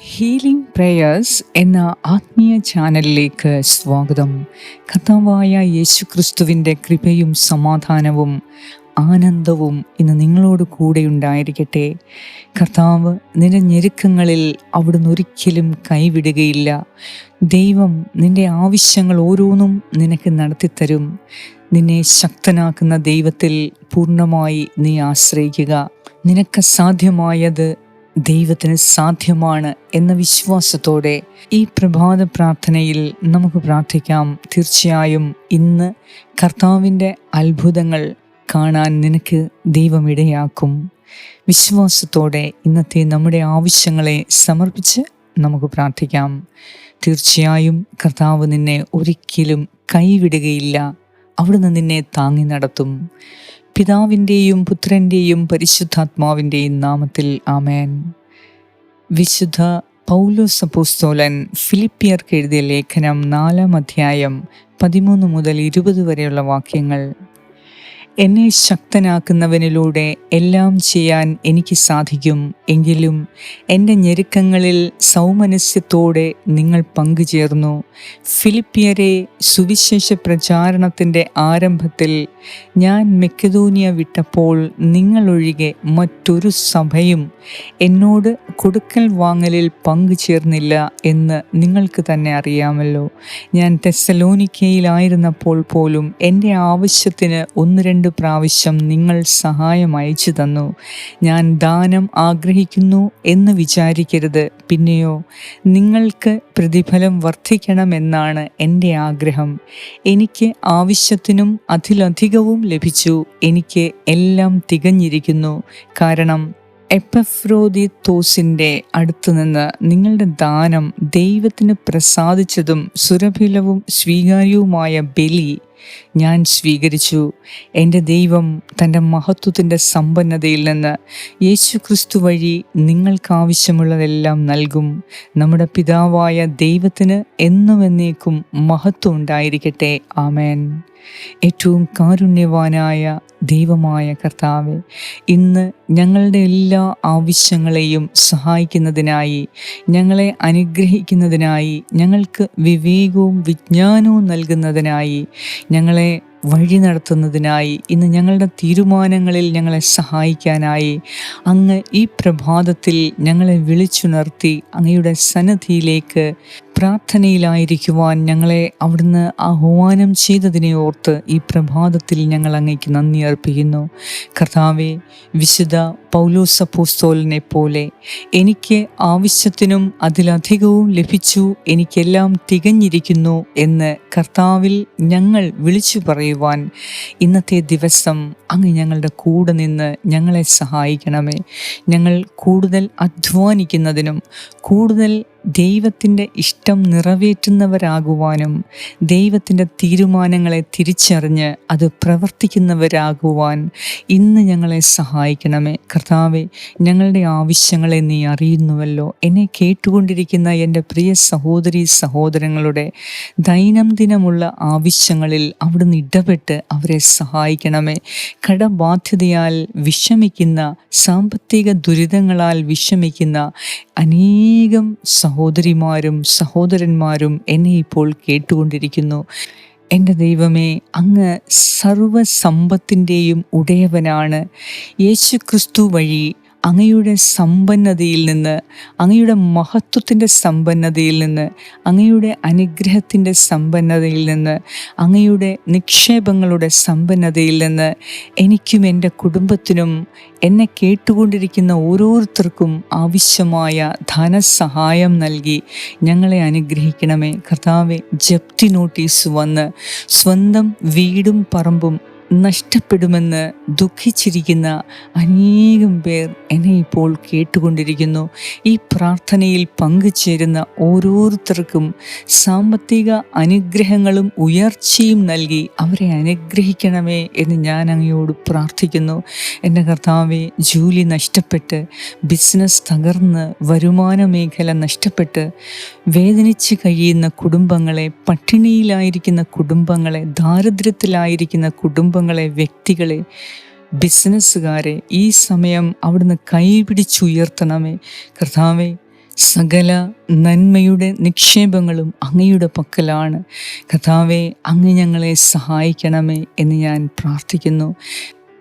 Healing prayers എന്ന ആത്മീയ ചാനലിലേക്ക് സ്വാഗതം. കഥാവായ യേശു ക്രിസ്തുവിന്റെ കൃപയും സമാധാനവും ആനന്ദവും ഇന്ന് നിങ്ങളോട് കൂടെ ഉണ്ടായിരിക്കട്ടെ. കർത്താവ് നിന്റെ ഞെരുക്കങ്ങളിൽ അവിടുന്ന് ഒരിക്കലും കൈവിടുകയില്ല. ദൈവം നിന്റെ ആവശ്യങ്ങൾ ഓരോന്നും നിനക്ക് നടത്തിത്തരും. നിന്നെ ശക്തനാക്കുന്ന ദൈവത്തിൽ പൂർണമായി നീ ആശ്രയിക്കുക. നിനക്ക് സാധ്യമായത് ദൈവത്തിന് സാധ്യമാണ് എന്ന വിശ്വാസത്തോടെ ഈ പ്രഭാത പ്രാർത്ഥനയിൽ നമുക്ക് പ്രാർത്ഥിക്കാം. തീർച്ചയായും ഇന്ന് കർത്താവിന്റെ അത്ഭുതങ്ങൾ കാണാൻ നിനക്ക് ദൈവം ഇടയാക്കും വിശ്വാസത്തോടെ ഇന്നത്തെ നമ്മുടെ ആവശ്യങ്ങളെ സമർപ്പിച്ച് നമുക്ക് പ്രാർത്ഥിക്കാം. തീർച്ചയായും കർത്താവ് നിന്നെ ഒരിക്കലും കൈവിടുകയില്ല. അവിടുന്ന് നിന്നെ താങ്ങി നടത്തും. പിതാവിന്റെയും പുത്രന്റെയും പരിശുദ്ധാത്മാവിന്റെയും നാമത്തിൽ ആമേൻ. വിശുദ്ധ പൗലോസ് അപ്പോസ്തോലൻ ഫിലിപ്പിയർക്ക് എഴുതിയ ലേഖനം നാലാം അധ്യായം പതിമൂന്ന് മുതൽ ഇരുപത് വരെയുള്ള വാക്യങ്ങൾ എന്നെ ശക്തനാക്കുന്നവനിലൂടെ എല്ലാം ചെയ്യാൻ എനിക്ക് സാധിക്കും. എങ്കിലും എന്റെ ഞെരുക്കങ്ങളിൽ സൗമനസ്യത്തോടെ നിങ്ങൾ പങ്കുചേർന്നു. ഫിലിപ്പിയരെ സുവിശേഷ പ്രചാരണത്തിന്റെ ആരംഭത്തിൽ ഞാൻ മെക്കതോനിയ വിട്ടപ്പോൾ നിങ്ങളൊഴികെ മറ്റൊരു സഭയും എന്നോട് കൊടുക്കൽ വാങ്ങലിൽ പങ്കുചേർന്നില്ല എന്ന് നിങ്ങൾക്ക് തന്നെ അറിയാമല്ലോ. ഞാൻ തെസലോനിക്കയിലായിരുന്നപ്പോൾ പോലും എന്റെ ആവശ്യത്തിന് ഒന്ന് രണ്ട് പ്രാവശ്യം നിങ്ങൾ സഹായം അയച്ചു തന്നു. ഞാൻ ദാനം ആഗ്രഹിക്കുന്നു എന്ന് വിചാരിക്കരുത്. പിന്നെയോ നിങ്ങൾക്ക് പ്രതിഫലം വർദ്ധിക്കണമെന്നാണ് എന്റെ ആഗ്രഹം. എനിക്ക് ആവശ്യത്തിനും അതിലധികവും ലഭിച്ചു. എനിക്ക് എല്ലാം തികഞ്ഞിരിക്കുന്നു. കാരണം എപ്പഫ്രോദിത്തോസിന്റെ അടുത്തുനിന്ന് നിങ്ങളുടെ ദാനം ദൈവത്തിന് പ്രസാദിച്ചതും സുരഭിലവും സ്വീകാര്യവുമായ ബലി ഞാൻ സ്വീകരിച്ചു. എന്റെ ദൈവം തന്റെ മഹത്വത്തിന്റെ സമ്പന്നതയിൽ നിന്ന് യേശു ക്രിസ്തു വഴി നിങ്ങൾക്കാവശ്യമുള്ളതെല്ലാം നൽകും. നമ്മുടെ പിതാവായ ദൈവത്തിന് എന്നും എന്നേക്കും മഹത്വം ഉണ്ടായിരിക്കട്ടെ. ആമേൻ. ഏറ്റവും കാരുണ്യവാനായ ദൈവമായ കർത്താവ് ഇന്ന് ഞങ്ങളുടെ എല്ലാ ആവശ്യങ്ങളെയും സഹായിക്കുന്നതിനായി ഞങ്ങളെ അനുഗ്രഹിക്കുന്നതിനായി ഞങ്ങൾക്ക് വിവേകവും വിജ്ഞാനവും നൽകുന്നതിനായി ഞങ്ങളെ വഴി നടത്തുന്നതിനായി ഇന്ന് ഞങ്ങളുടെ തീരുമാനങ്ങളിൽ ഞങ്ങളെ സഹായിക്കാനായി അങ്ങ് ഈ പ്രഭാതത്തിൽ ഞങ്ങളെ വിളിച്ചുണർത്തി അങ്ങയുടെ സന്നദ്ധിയിലേക്ക് പ്രാർത്ഥനയിലായിരിക്കുവാൻ ഞങ്ങളെ അവിടുന്ന് ആഹ്വാനം ചെയ്തതിനെ ഓർത്ത് ഈ പ്രഭാതത്തിൽ ഞങ്ങൾ അങ്ങേക്ക് നന്ദി അർപ്പിക്കുന്നു. കർത്താവെ വിശുദ്ധ പൗലോസ പൂസ്തോലിനെ പോലെ എനിക്ക് ആവശ്യത്തിനും അതിലധികവും ലഭിച്ചു എനിക്കെല്ലാം തികഞ്ഞിരിക്കുന്നു എന്ന് കർത്താവിൽ ഞങ്ങൾ വിളിച്ചു പറയുവാൻ ഇന്നത്തെ ദിവസം അങ്ങ് ഞങ്ങളുടെ കൂടെ നിന്ന് ഞങ്ങളെ സഹായിക്കണമേ. ഞങ്ങൾ കൂടുതൽ അധ്വാനിക്കുന്നതിനും കൂടുതൽ ദൈവത്തിന്റെ ഇഷ്ടം നിറവേറ്റുന്നവരാകുവാനും ദൈവത്തിന്റെ തീരുമാനങ്ങളെ തിരിച്ചറിഞ്ഞ് അത് പ്രവർത്തിക്കുന്നവരാകുവാൻ ഇന്ന് ഞങ്ങളെ സഹായിക്കണമേ. കർത്താവെ ഞങ്ങളുടെ ആവശ്യങ്ങളെ നീ അറിയുന്നുവല്ലോ. എന്നെ കേട്ടുകൊണ്ടിരിക്കുന്ന എന്റെ പ്രിയ സഹോദരി സഹോദരങ്ങളുടെ ദൈനംദിനമുള്ള ആവശ്യങ്ങളിൽ അവിടുന്ന് ഇടപെട്ട് അവരെ സഹായിക്കണമേ. കടബാധ്യതയാൽ വിഷമിക്കുന്ന സാമ്പത്തിക ദുരിതങ്ങളാൽ വിഷമിക്കുന്ന അനേകം സഹോദരിമാരും സഹോദരന്മാരും എന്നെ ഇപ്പോൾ കേട്ടുകൊണ്ടിരിക്കുന്നു. എന്റെ ദൈവമേ അങ്ങ് സർവസമ്പത്തിന്റെയും ഉടയവനാണ്. യേശു ക്രിസ്തു വഴി അങ്ങയുടെ സമ്പന്നതയിൽ നിന്ന് അങ്ങയുടെ മഹത്വത്തിന്റെ സമ്പന്നതയിൽ നിന്ന് അങ്ങയുടെ അനുഗ്രഹത്തിന്റെ സമ്പന്നതയിൽ നിന്ന് അങ്ങയുടെ നിക്ഷേപങ്ങളുടെ സമ്പന്നതയിൽ നിന്ന് എനിക്കും എന്റെ കുടുംബത്തിനും എന്നെ കേട്ടുകൊണ്ടിരിക്കുന്ന ഓരോരുത്തർക്കും ആവശ്യമായ ധനസഹായം നൽകി ഞങ്ങളെ അനുഗ്രഹിക്കണമേ. കർത്താവെ ജപ്തി നോട്ടീസ് വന്ന് സ്വന്തം വീടും പറമ്പും നഷ്ടപ്പെടുമെന്ന് ദുഃഖിച്ചിരിക്കുന്ന അനേകം പേർ എന്നെ ഇപ്പോൾ കേട്ടുകൊണ്ടിരിക്കുന്നു. ഈ പ്രാർത്ഥനയിൽ പങ്കുചേരുന്ന ഓരോരുത്തർക്കും സാമ്പത്തിക അനുഗ്രഹങ്ങളും ഉയർച്ചയും നൽകി അവരെ അനുഗ്രഹിക്കണമേ എന്ന് ഞാൻ അങ്ങയോട് പ്രാർത്ഥിക്കുന്നു. എന്റെ കർത്താവെ ജോലി നഷ്ടപ്പെട്ട് ബിസിനസ് തകർന്ന് വരുമാന മേഖല നഷ്ടപ്പെട്ട് വേദനിച്ച് കഴിയുന്ന കുടുംബങ്ങളെ പട്ടിണിയിലായിരിക്കുന്ന കുടുംബങ്ങളെ ദാരിദ്ര്യത്തിലായിരിക്കുന്ന കുടുംബങ്ങളെ വ്യക്തികളെ ബിസിനസ്സുകാരെ ഈ സമയം അവിടുന്ന് കൈപിടിച്ചുയർത്തണമേ. കർത്താവെ സകല നന്മയുടെ നിക്ഷേപങ്ങളും അങ്ങയുടെ പക്കലാണ്. കഥാവെ അങ്ങ് ഞങ്ങളെ സഹായിക്കണമേ എന്ന് ഞാൻ പ്രാർത്ഥിക്കുന്നു.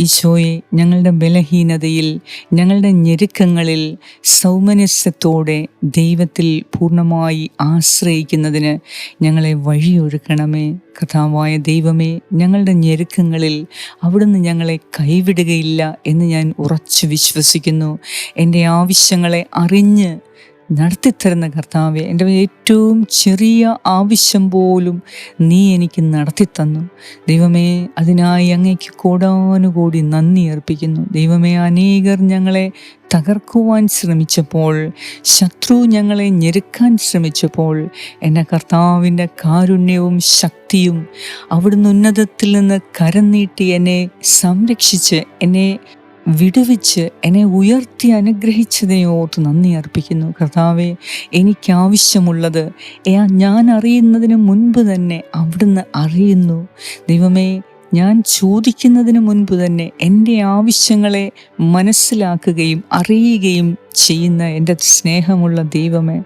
ഈശോയെ ഞങ്ങളുടെ ബലഹീനതയിൽ ഞങ്ങളുടെ ഞെരുക്കങ്ങളിൽ സൗമനസ്യത്തോടെ ദൈവത്തിൽ പൂർണമായി ആശ്രയിക്കുന്നതിന് ഞങ്ങളെ വഴിയൊഴുക്കണമേ കഥാവായ ദൈവമേ ഞങ്ങളുടെ ഞെരുക്കങ്ങളിൽ അവിടുന്ന് ഞങ്ങളെ കൈവിടുകയില്ല എന്ന് ഞാൻ ഉറച്ചു വിശ്വസിക്കുന്നു. എന്റെ ആവശ്യങ്ങളെ അറിഞ്ഞ് നടത്തിത്തരുന്ന കർത്താവെ എന്റെ ഏറ്റവും ചെറിയ ആവശ്യം പോലും നീ എനിക്ക് നടത്തിത്തന്നു. ദൈവമേ അതിനായി അങ്ങേക്ക് കോടാനുകൂടി നന്ദി അർപ്പിക്കുന്നു. ദൈവമേ അനേകർ ഞങ്ങളെ തകർക്കുവാൻ ശ്രമിച്ചപ്പോൾ ശത്രു ഞങ്ങളെ ഞെരുക്കാൻ ശ്രമിച്ചപ്പോൾ എന്റെ കർത്താവിന്റെ കാരുണ്യവും ശക്തിയും അവിടുന്ന് ഉന്നതത്തിൽ നിന്ന് കരം നീട്ടി എന്നെ സംരക്ഷിച്ച് എന്നെ വിടുവിച്ച് എന്നെ ഉയർത്തി അനുഗ്രഹിച്ചതിനെ ഓർത്ത് നന്ദി അർപ്പിക്കുന്നു. കർത്താവെ എനിക്കാവശ്യമുള്ളത് ഞാൻ അറിയുന്നതിന് മുൻപ് തന്നെ അവിടുന്ന് അറിയുന്നു. ദൈവമേ ഞാൻ ചോദിക്കുന്നതിന് മുൻപ് തന്നെ എന്റെ ആവശ്യങ്ങളെ മനസ്സിലാക്കുകയും അറിയുകയും ചെയ്യുന്ന എന്റെ സ്നേഹമുള്ള ദൈവമേ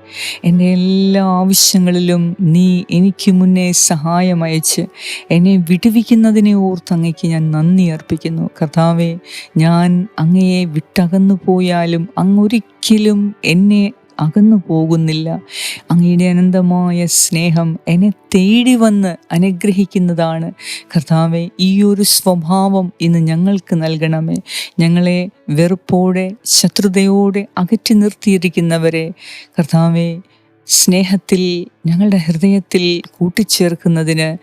എന്റെ എല്ലാ ആവശ്യങ്ങളിലും നീ എനിക്ക് മുന്നേ സഹായം അയച്ച് എന്നെ വിടുവിക്കുന്നതിനെ ഓർത്ത് ഞാൻ നന്ദി അർപ്പിക്കുന്നു. കർത്താവെ ഞാൻ അങ്ങയെ വിട്ടകന്നു പോയാലും അങ്ങൊരിക്കലും എന്നെ അകന്നു പോകുന്നില്ല അങ്ങയുടെ അനന്തമായ സ്നേഹം എന്നെ തേടി വന്ന് അനുഗ്രഹിക്കുന്നതാണ്. കർത്താവെ ഈ ഒരു സ്വഭാവം ഇന്ന് ഞങ്ങൾക്ക് നൽകണമേ. ഞങ്ങളെ വെറുപ്പോടെ ശത്രുതയോടെ അകറ്റി നിർത്തിയിരിക്കുന്നവരെ കർത്താവെ സ്നേഹത്തിൽ ഞങ്ങളുടെ ഹൃദയത്തിൽ കൂട്ടിച്ചേർക്കുന്നതിന്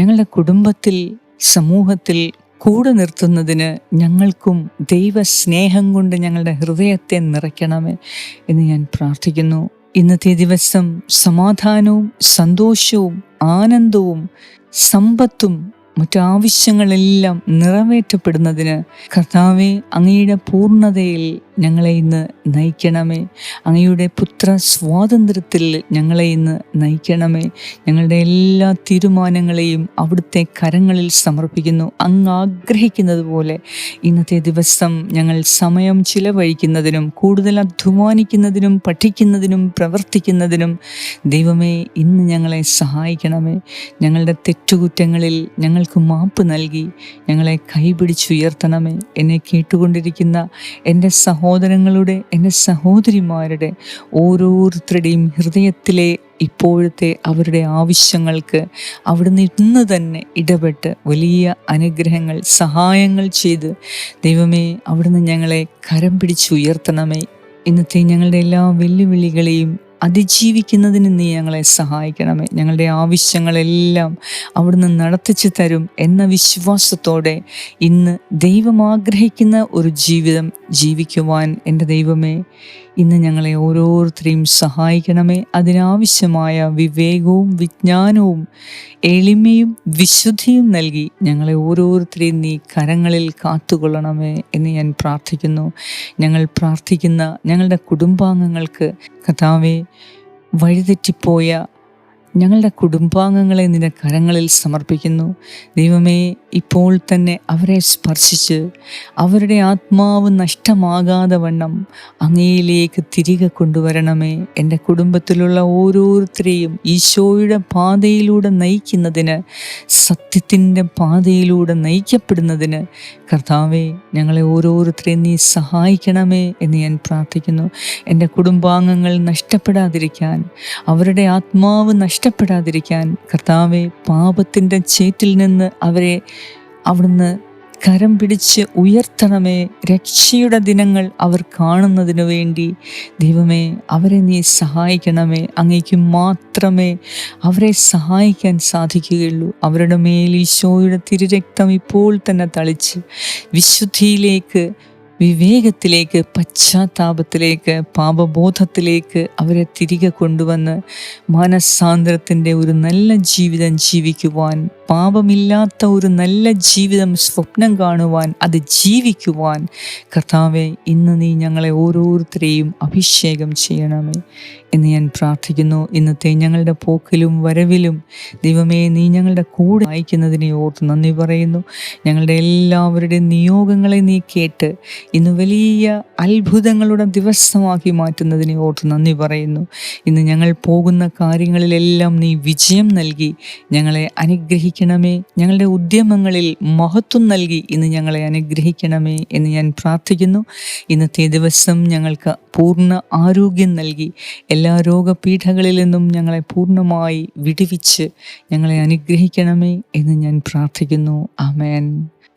ഞങ്ങളുടെ കുടുംബത്തിൽ സമൂഹത്തിൽ കൂടെ നിർത്തുന്നതിന് ഞങ്ങൾക്കും ദൈവസ്നേഹം കൊണ്ട് ഞങ്ങളുടെ ഹൃദയത്തെ നിറയ്ക്കണമേ എന്ന് ഞാൻ പ്രാർത്ഥിക്കുന്നു. ഇന്നത്തെ ദിവസം സമാധാനവും സന്തോഷവും ആനന്ദവും സമ്പത്തും മറ്റാവശ്യങ്ങളെല്ലാം നിറവേറ്റപ്പെടുന്നതിന് കർത്താവെ അങ്ങയുടെ പൂർണതയിൽ ഞങ്ങളെ ഇന്ന് നയിക്കണമേ. അങ്ങയുടെ പുത്ര സ്വാതന്ത്ര്യത്തിൽ ഞങ്ങളെ ഇന്ന് നയിക്കണമേ. ഞങ്ങളുടെ എല്ലാ തീരുമാനങ്ങളെയും അവിടുത്തെ കരങ്ങളിൽ സമർപ്പിക്കുന്നു. അങ്ങ് ആഗ്രഹിക്കുന്നത് പോലെ ഇന്നത്തെ ദിവസം ഞങ്ങൾ സമയം ചിലവഴിക്കുന്നതിനും കൂടുതൽ അധ്വാനിക്കുന്നതിനും പഠിക്കുന്നതിനും പ്രവർത്തിക്കുന്നതിനും ദൈവമേ ഇന്ന് ഞങ്ങളെ സഹായിക്കണമേ. ഞങ്ങളുടെ തെറ്റുകുറ്റങ്ങളിൽ ഞങ്ങൾക്ക് മാപ്പ് നൽകി. ഞങ്ങളെ കൈപിടിച്ചുയർത്തണമേ. എന്നെ കേട്ടുകൊണ്ടിരിക്കുന്ന എന്റെ സഹോദരങ്ങളുടെ എന്റെ സഹോദരിമാരുടെ ഓരോരുത്തരുടെയും ഹൃദയത്തിലെ ഇപ്പോഴത്തെ അവരുടെ ആവശ്യങ്ങൾക്ക് അവിടുന്ന് ഇന്ന് തന്നെ ഇടപെട്ട് വലിയ അനുഗ്രഹങ്ങൾ സഹായങ്ങൾ ചെയ്ത് ദൈവമേ അവിടുന്ന് ഞങ്ങളെ കരം പിടിച്ചുയർത്തണമേ. ഇന്നത്തെ ഞങ്ങളുടെ എല്ലാ വെല്ലുവിളികളെയും അതിജീവിക്കുന്നതിന് നീ ഞങ്ങളെ സഹായിക്കണമേ. ഞങ്ങളുടെ ആവശ്യങ്ങളെല്ലാം അവിടുന്ന് നടത്തിച്ചു തരും എന്ന വിശ്വാസത്തോടെ ഇന്ന് ദൈവം ആഗ്രഹിക്കുന്ന ഒരു ജീവിതം ജീവിക്കുവാൻ എന്റെ ദൈവമേ ഇന്ന് ഞങ്ങളെ ഓരോരുത്തരെയും സഹായിക്കണമേ. അതിനാവശ്യമായ വിവേകവും വിജ്ഞാനവും എളിമയും വിശുദ്ധിയും നൽകി ഞങ്ങളെ ഓരോരുത്തരെയും നീ കരങ്ങളിൽ കാത്തുകൊള്ളണമേ എന്ന് ഞാൻ പ്രാർത്ഥിക്കുന്നു. ഞങ്ങൾ പ്രാർത്ഥിക്കുന്ന ഞങ്ങളുടെ കുടുംബാംഗങ്ങൾക്ക് കഥാവെ വഴിതെറ്റിപ്പോയ ഞങ്ങളുടെ കുടുംബാംഗങ്ങളെ നിന്റെ കരങ്ങളിൽ സമർപ്പിക്കുന്നു. ദൈവമേ ഇപ്പോൾ തന്നെ അവരെ സ്പർശിച്ച് അവരുടെ ആത്മാവ് നഷ്ടമാകാതെ വണ്ണം അങ്ങയിലേക്ക് തിരികെ കൊണ്ടുവരണമേ. എന്റെ കുടുംബത്തിലുള്ള ഓരോരുത്തരെയും ഈശോയുടെ പാതയിലൂടെ നയിക്കുന്നതിന് സത്യത്തിന്റെ പാതയിലൂടെ നയിക്കപ്പെടുന്നതിന് കർത്താവെ ഞങ്ങളെ ഓരോരുത്തരെയും നീ സഹായിക്കണമേ എന്ന് ഞാൻ പ്രാർത്ഥിക്കുന്നു. എന്റെ കുടുംബാംഗങ്ങൾ നഷ്ടപ്പെടാതിരിക്കാൻ അവരുടെ ആത്മാവ് നഷ്ടപ്പെടാതിരിക്കാൻ കർത്താവെ പാപത്തിന്റെ ചേറ്റിൽ നിന്ന് അവരെ അവിടുന്ന് കരം പിടിച്ച് ഉയർത്തണമേ. രക്ഷയുടെ ദിനങ്ങൾ അവർ കാണുന്നതിന് വേണ്ടി. ദൈവമേ അവരെ നീ സഹായിക്കണമേ. അങ്ങേക്ക് മാത്രമേ അവരെ സഹായിക്കാൻ സാധിക്കുകയുള്ളൂ. അവരുടെ മേൽ ഈശോയുടെ തിരുരക്തം ഇപ്പോൾ തന്നെ തളിച്ച് വിശുദ്ധിയിലേക്ക് വിവേകത്തിലേക്ക് പശ്ചാത്താപത്തിലേക്ക് പാപബോധത്തിലേക്ക് അവരെ തിരികെ കൊണ്ടുവന്ന് മാനസാന്തരത്തിന്റെ ഒരു നല്ല ജീവിതം ജീവിക്കുവാൻ പാപമില്ലാത്ത ഒരു നല്ല ജീവിതം സ്വപ്നം കാണുവാൻ അത് ജീവിക്കുവാൻ കർത്താവെ ഇന്ന് നീ ഞങ്ങളെ ഓരോരുത്തരെയും അഭിഷേകം ചെയ്യണമേ എന്ന് ഞാൻ പ്രാർത്ഥിക്കുന്നു. ഇന്നത്തെ ഞങ്ങളുടെ പോക്കിലും വരവിലും ദൈവമേ നീ ഞങ്ങളുടെ കൂടെ അയക്കുന്നതിനെ ഓർത്ത് നന്ദി പറയുന്നു. ഞങ്ങളുടെ എല്ലാവരുടെയും നിയോഗങ്ങളെ നീ കേട്ട് ഇന്ന് വലിയ അത്ഭുതങ്ങളുടെ ദിവസമാക്കി മാറ്റുന്നതിനെ ഓർത്ത് നന്ദി പറയുന്നു. ഇന്ന് ഞങ്ങൾ പോകുന്ന കാര്യങ്ങളിലെല്ലാം നീ വിജയം നൽകി. ഞങ്ങളെ അനുഗ്രഹിക്കണമേ. ഞങ്ങളുടെ ഉദ്യമങ്ങളിൽ മഹത്വം നൽകി. ഇന്ന് ഞങ്ങളെ അനുഗ്രഹിക്കണമേ എന്ന് ഞാൻ പ്രാർത്ഥിക്കുന്നു. ഇന്നത്തെ ദിവസം ഞങ്ങൾക്ക് പൂർണ ആരോഗ്യം നൽകി. എല്ലാ രോഗപീഠങ്ങളിൽ നിന്നും ഞങ്ങളെ പൂർണമായി വിടുവിച്ച് ഞങ്ങളെ അനുഗ്രഹിക്കണമേ എന്ന് ഞാൻ പ്രാർത്ഥിക്കുന്നു. ആമേൻ.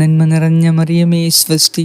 നന്മ നിറഞ്ഞ മറിയമേ സ്വസ്തി.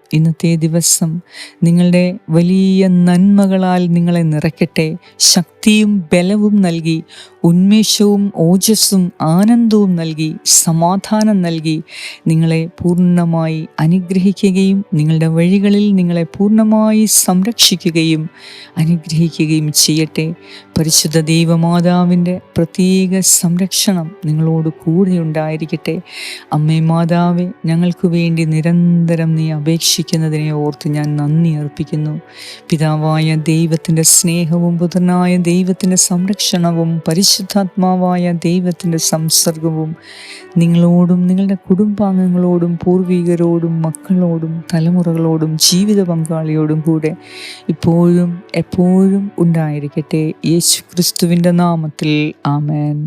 ഇന്നത്തെ ദിവസം നിങ്ങളുടെ വലിയ നന്മകളാൽ നിങ്ങളെ നിറയ്ക്കട്ടെ. ശക്തിയും ബലവും നൽകി ഉന്മേഷവും ഓജസ്സും ആനന്ദവും നൽകി സമാധാനം നൽകി നിങ്ങളെ പൂർണമായി അനുഗ്രഹിക്കുകയും നിങ്ങളുടെ വഴികളിൽ നിങ്ങളെ പൂർണമായി സംരക്ഷിക്കുകയും അനുഗ്രഹിക്കുകയും ചെയ്യട്ടെ. പരിശുദ്ധ ദൈവമാതാവിന്റെ പ്രത്യേക സംരക്ഷണം നിങ്ങളോട് കൂടെ ഉണ്ടായിരിക്കട്ടെ. അമ്മേ മാതാവെ ഞങ്ങൾക്ക് വേണ്ടി നിരന്തരം നീ അപേക്ഷിക്കുന്നതിനെ ഓർത്ത് ഞാൻ നന്ദി അർപ്പിക്കുന്നു. പിതാവായ ദൈവത്തിന്റെ സ്നേഹവും പുത്രനായ ദൈവത്തിന്റെ സംരക്ഷണവും പരിശുദ്ധാത്മാവായ ദൈവത്തിന്റെ സംസർഗവും നിങ്ങളോടും നിങ്ങളുടെ കുടുംബാംഗങ്ങളോടും പൂർവികരോടും മക്കളോടും തലമുറകളോടും ജീവിത പങ്കാളിയോടും കൂടെ ഇപ്പോഴും എപ്പോഴും ഉണ്ടായിരിക്കട്ടെ. യേശു ക്രിസ്തുവിന്റെ നാമത്തിൽ ആമേൻ.